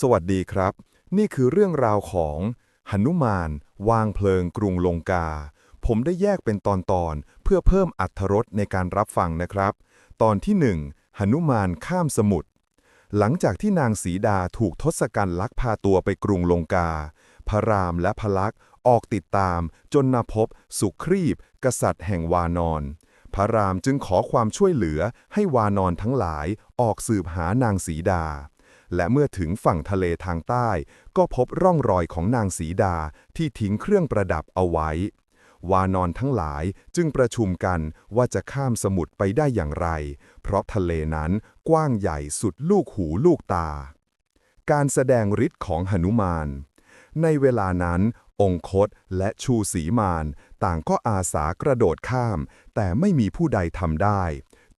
สวัสดีครับ นี่คือเรื่องราวของหนุมาน วางเพลิงกรุงลงกา ผมได้แยกเป็นตอนๆเพื่อเพิ่มอัตรสในการรับฟังนะครับ ตอนที่หนึ่งหนุมานข้ามสมุทรหลังจากที่นางสีดาถูกทศกัณฐ์ลักพาตัวไปกรุงลงกา พระรามและพระลักษณ์ออกติดตามจนนาพบ สุครีบ กษัตริย์แห่งวานอนพระรามจึงขอความช่วยเหลือให้วานอนทั้งหลายออกสืบหานางสีดา และเมื่อถึงฝั่งทะเลทางใต้ ก็พบร่องรอยของนางสีดาที่ทิ้งเครื่องประดับเอาไว้ วานอนทั้งหลายจึงประชุมกันว่าจะข้ามสมุทรไปได้อย่างไร เพราะทะเลนั้นกว้างใหญ่สุดลูกหูลูกตา การแสดงฤทธิ์ของหนุมาน ในเวลานั้นองคตและชูสีมาน ต่างก็อาสากระโดดข้าม แต่ไม่มีผู้ใดทำได้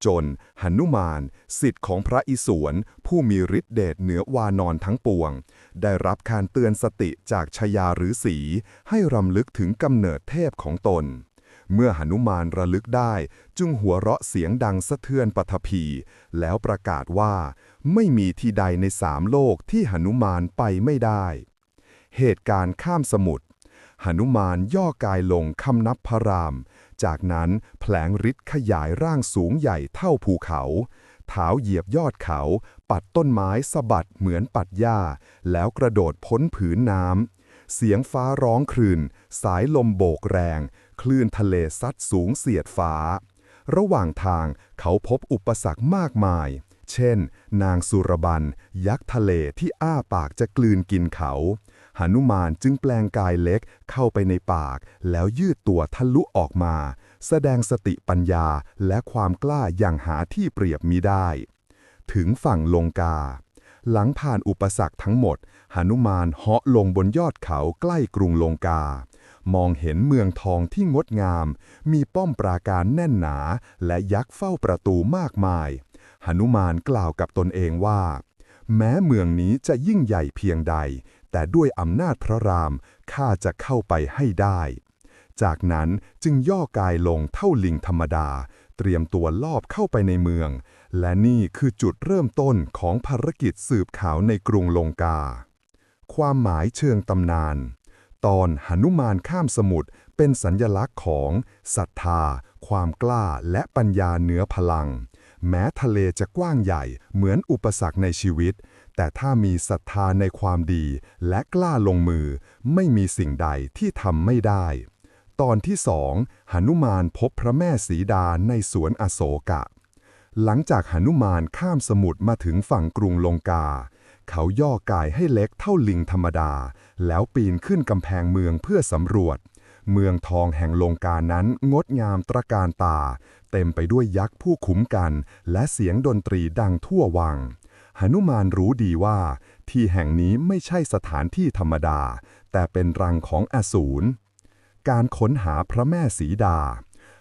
จนหนุมาน สิทธิ์ของพระอิศวรผู้มีฤทธิเดชเหนือวานอนทั้งปวง ได้รับการเตือนสติจากชยาหรือสีให้รำลึกถึงกำเนิดเทพของตน เมื่อหนุมานระลึกได้จึงหัวเราะเสียงดังสะเทือนปฐพี แล้วประกาศว่า ไม่มีที่ใดในสามโลกที่หนุมานไปไม่ได้ เหตุการณ์ข้ามสมุทรหนุมานย่อกายลงคำนับพระราม จากนั้นแผลงฤทธิ์ขยายร่างสูงใหญ่เท่าภูเขา เท้าเหยียบยอดเขา ปัดต้นไม้สะบัดเหมือนปัดหญ้า แล้วกระโดดพ้นผืนน้ำ เสียงฟ้าร้องครืน สายลมโบกแรง คลื่นทะเลซัดสูงเสียดฟ้า ระหว่างทางเขาพบอุปสรรคมากมาย เช่น นางสุรบัน ยักษ์ทะเลที่อ้าปากจะกลืนกินเขา หนุมานจึงแปลงกายเล็กเข้าไปในปาก แล้วยืดตัวทะลุออกมา แสดงสติปัญญาและความกล้าอย่างหาที่เปรียบมิได้ ถึงฝั่งลงกา หลังผ่านอุปสรรคทั้งหมดหนุมานเหาะลงบนยอดเขาใกล้กรุงลงกา มองเห็นเมืองทองที่งดงาม มีป้อมปราการแน่นหนา และยักษ์เฝ้าประตูมากมายหนุมานกล่าวกับตนเองว่า แม้เมืองนี้จะยิ่งใหญ่เพียงใด แต่ด้วยอำนาจพระรามข้าจะเข้าไปให้ได้ จากนั้นจึงย่อกายลงเท่าลิงธรรมดา เตรียมตัวลอบเข้าไปในเมือง และนี่คือจุดเริ่มต้นของภารกิจสืบข่าวในกรุงลงกา ความหมายเชิงตำนาน ตอนหนุมานข้ามสมุทรเป็นสัญญลักษณ์ของศรัทธา ความกล้าและปัญญาเหนือพลัง แม้ทะเลจะกว้างใหญ่เหมือนอุปสรรคในชีวิต แต่ถ้ามีศรัทธาในความดีและกล้าลงมือ ไม่มีสิ่งใดที่ทำไม่ได้ ตอนที่สองหนุมานพบพระแม่สีดาในสวนอโศกะ หลังจากหนุมานข้ามสมุทรมาถึงฝั่งกรุงลงกา เขาย่อกายให้เล็กเท่าลิงธรรมดา แล้วปีนขึ้นกำแพงเมืองเพื่อสำรวจ เมืองทองแห่งลงกานั้นงดงามตระการตา เต็มไปด้วยยักษ์ผู้คุ้มกัน และเสียงดนตรีดังทั่ววัง หนุมานรู้ดีว่า ที่แห่งนี้ไม่ใช่สถานที่ธรรมดา แต่เป็นรังของอสูร การค้นหาพระแม่สีดา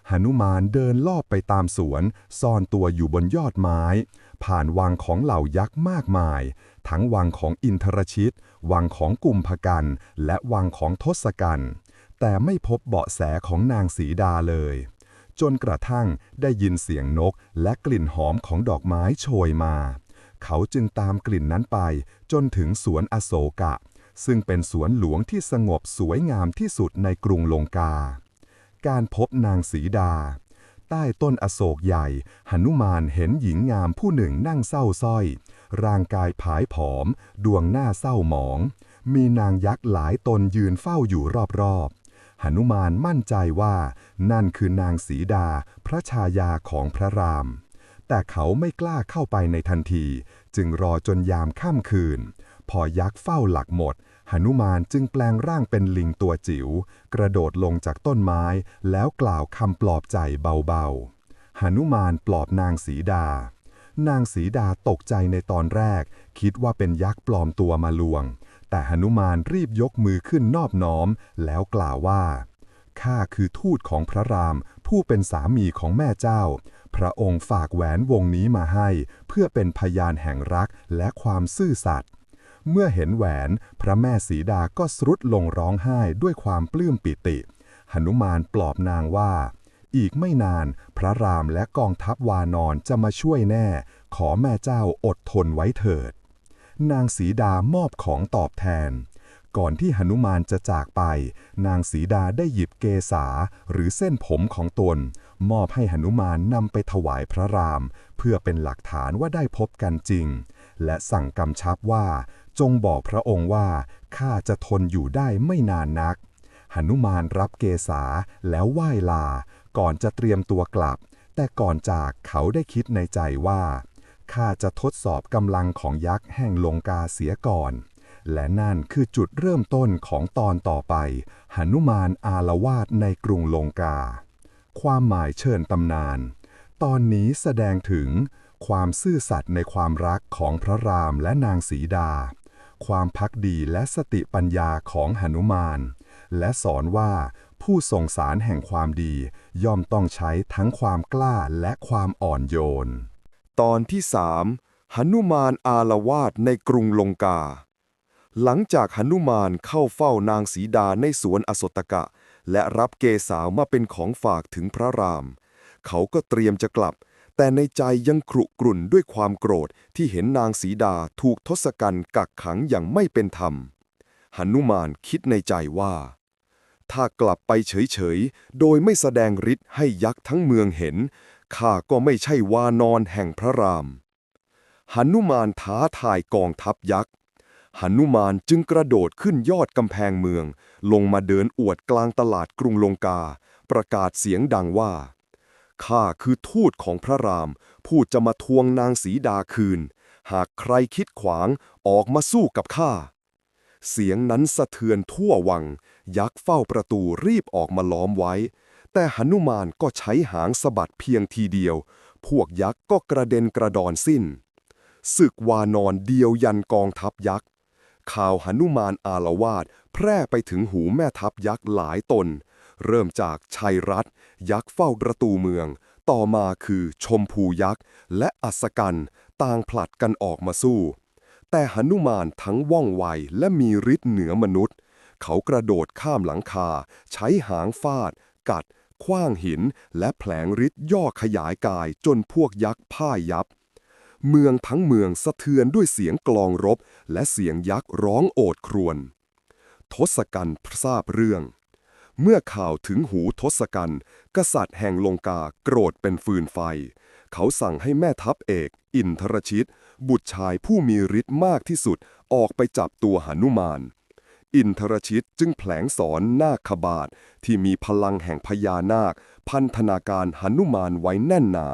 หนุมานเดินลอบไปตามสวน ซ่อนตัวอยู่บนยอดไม้ ผ่านวังของเหล่ายักษ์มากมาย ทั้งวังของอินทรชิต วังของกุมภกันและวังของทศกัณฐ์แต่ไม่พบเบาะแสของนางสีดาเลย จนกระทั่งได้ยินเสียงนกและกลิ่นหอมของดอกไม้โชยมา เขาจึงตามกลิ่นนั้นไป จนถึงสวนอโศกะ ซึ่งเป็นสวนหลวงที่สงบสวยงามที่สุดในกรุงลงกา การพบนางสีดา ใต้ต้นอโศกใหญ่ หนุมานเห็นหญิงงามผู้หนึ่งนั่งเศร้าสร้อย ร่างกายผายผอม ดวงหน้าเศร้าหมอง มีนางยักษ์หลายตนยืนเฝ้าอยู่รอบๆหนุมานมั่นใจว่านั่นคือนางสีดาพระชายาของพระราม แต่เขาไม่กล้าเข้าไปในทันที จึงรอจนยามค่ำคืน พอยักษ์เฝ้าหลักหมดหนุมานจึงแปลงร่างเป็นลิงตัวจิ๋ว กระโดดลงจากต้นไม้ แล้วกล่าวคำปลอบใจเบาๆหนุมานปลอบนางสีดา นางสีดาตกใจในตอนแรก คิดว่าเป็นยักษ์ปลอมตัวมาลวง แต่หนุมานรีบยกมือขึ้นนอบน้อม แล้วกล่าวว่าข้าคือทูตของพระราม ผู้เป็นสามีของแม่เจ้า พระองค์ฝากแหวนวงนี้มาให้ เพื่อเป็นพยานแห่งรักและความซื่อสัตย์เมื่อเห็นแหวน พระแม่สีดาก็สรุดลงร้องไห้ด้วยความปลื้มปิติ หนุมานปลอบนางว่า อีกไม่นาน พระรามและกองทัพวานอนจะมาช่วยแน่ ขอแม่เจ้าอดทนไว้เถิด นางสีดามอบของตอบแทน ก่อนที่หนุมานจะจากไป นางสีดาได้หยิบเกษาหรือเส้นผมของตน มอบให้หนุมานนำไปถวายพระราม เพื่อเป็นหลักฐานว่าได้พบกันจริง และสั่งกำชับว่า จงบอกพระองค์ว่าข้าจะทนอยู่ได้ไม่นานนักหนุมานรับเกษาแล้วไหว้ลา ก่อนจะเตรียมตัวกลับ แต่ก่อนจากเขาได้คิดในใจว่าข้าจะทดสอบกำลังของยักษ์แห่งลงกาเสียก่อน และนั่นคือจุดเริ่มต้นของตอนต่อไปหนุมานอาละวาดในกรุงลงกา ความหมายเชิญตำนาน ตอนนี้แสดงถึง ความซื่อสัตย์ในความรักของพระรามและนางสีดา ความพักดีและสติปัญญาของหนุมาน และสอนว่าผู้ส่งสารแห่งความดี ย่อมต้องใช้ทั้งความกล้าและความอ่อนโยน ตอนที่สามหนุมานอาละวาดในกรุงลงกา หลังจากหนุมานเข้าเฝ้านางสีดาในสวนอสตกะ และรับเกสาวมาเป็นของฝากถึงพระราม เขาก็เตรียมจะกลับ แต่ในใจยังครุกรุ่นด้วยความโกรธที่เห็นนางสีดาถูกทศกัณฐ์กักขังอย่างไม่เป็นธรรมหนุมานคิดในใจว่า ถ้ากลับไปเฉยๆ โดยไม่แสดงฤทธิ์ให้ยักษ์ทั้งเมืองเห็น ข้าก็ไม่ใช่วานอนแห่งพระรามหนุมานท้าทายกองทัพยักษ์ หนุมานจึงกระโดดขึ้นยอดกำแพงเมือง ลงมาเดินอวดกลางตลาดกรุงลงกา ประกาศเสียงดังว่า ข้าคือทูตของพระราม ผู้จะมาทวงนางสีดาคืน หากใครคิดขวางออกมาสู้กับข้า เสียงนั้นสะเทือนทั่ววัง ยักษ์เฝ้าประตูรีบออกมาล้อมไว้ แต่หนุมานก็ใช้หางสะบัดเพียงทีเดียว พวกยักษ์ก็กระเด็นกระดอนสิ้นศึกวานอนเดียวยันกองทัพยักษ์ ข่าวหนุมานอาละวาดแพร่ไปถึงหูแม่ทัพยักษ์หลายตน เริ่มจากชัยรัตยักษ์เฝ้าประตูเมือง ต่อมาคือชมพูยักษ์ และอัศกัน ต่างผลัดกันออกมาสู้ แต่หนุมานทั้งว่องไวและมีฤทธิ์เหนือมนุษย์ เขากระโดดข้ามหลังคา ใช้หางฟาด กัดคว้างหิน และแผลงฤทธิ์ย่อขยายกายจนพวกยักษ์พ่ายยับ เมืองทั้งเมืองสะเทือนด้วยเสียงกลองรบ และเสียงยักษ์ร้องโอดครวญทศกัณฐ์ทราบเรื่อง เมื่อข่าวถึงหูทศกัณฐ์กษัตริย์แห่งลงกาโกรธเป็นฟืนไฟ เขาสั่งให้แม่ทัพเอก อินทรชิต บุตรชายผู้มีฤทธิ์มากที่สุดออกไปจับตัวหนุมาน อินทรชิตจึงแผลงสอนนาคบาทที่มีพลังแห่งพญานาค พันธนาการหนุมานไว้แน่นหนา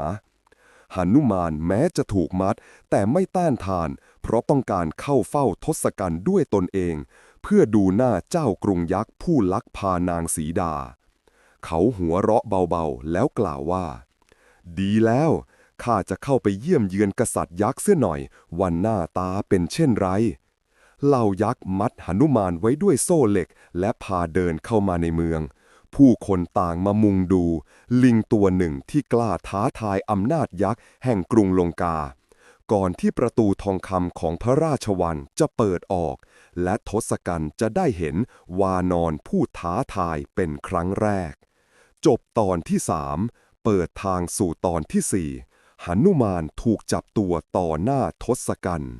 หนุมานแม้จะถูกมัด แต่ไม่ต้านทาน เพราะต้องการเข้าเฝ้าทศกัณฐ์ด้วยตนเอง เพื่อดูหน้าเจ้ากรุงยักษ์ผู้ลักพานางสีดา เขาหัวเราะเบาๆ แล้วกล่าวว่า ดีแล้วข้าจะเข้าไปเยี่ยมเยือนกษัตริย์ยักษ์เสียหน่อย วันหน้าตาเป็นเช่นไรเหล่ายักษ์มัดหนุมานไว้ด้วยโซ่เหล็ก และพาเดินเข้ามาในเมือง ผู้คนต่างมามุงดู ลิงตัวหนึ่งที่กล้าท้าทายอำนาจยักษ์แห่งกรุงลงกา ก่อนที่ประตูทองคำของพระราชวังจะเปิดออก และทศกัณฐ์จะได้เห็นวานอนผู้ท้าทายเป็นครั้งแรก จบตอนที่สามเปิดทางสู่ตอนที่สี่หนุมานถูกจับตัวต่อหน้าทศกัณฐ์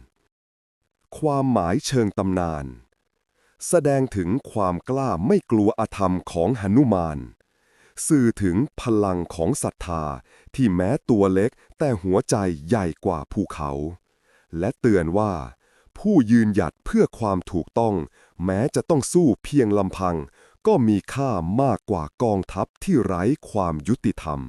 ความหมายเชิงตำนาน แสดงถึงความกล้าไม่กลัวอธรรมของหนุมาน สื่อถึงพลังของศรัทธาที่แม้ตัวเล็กแต่หัวใจใหญ่กว่าภูเขา และเตือนว่า ผู้ยืนหยัดเพื่อความถูกต้อง แม้จะต้องสู้เพียงลำพัง ก็มีค่ามากกว่ากองทัพที่ไร้ความยุติธรรม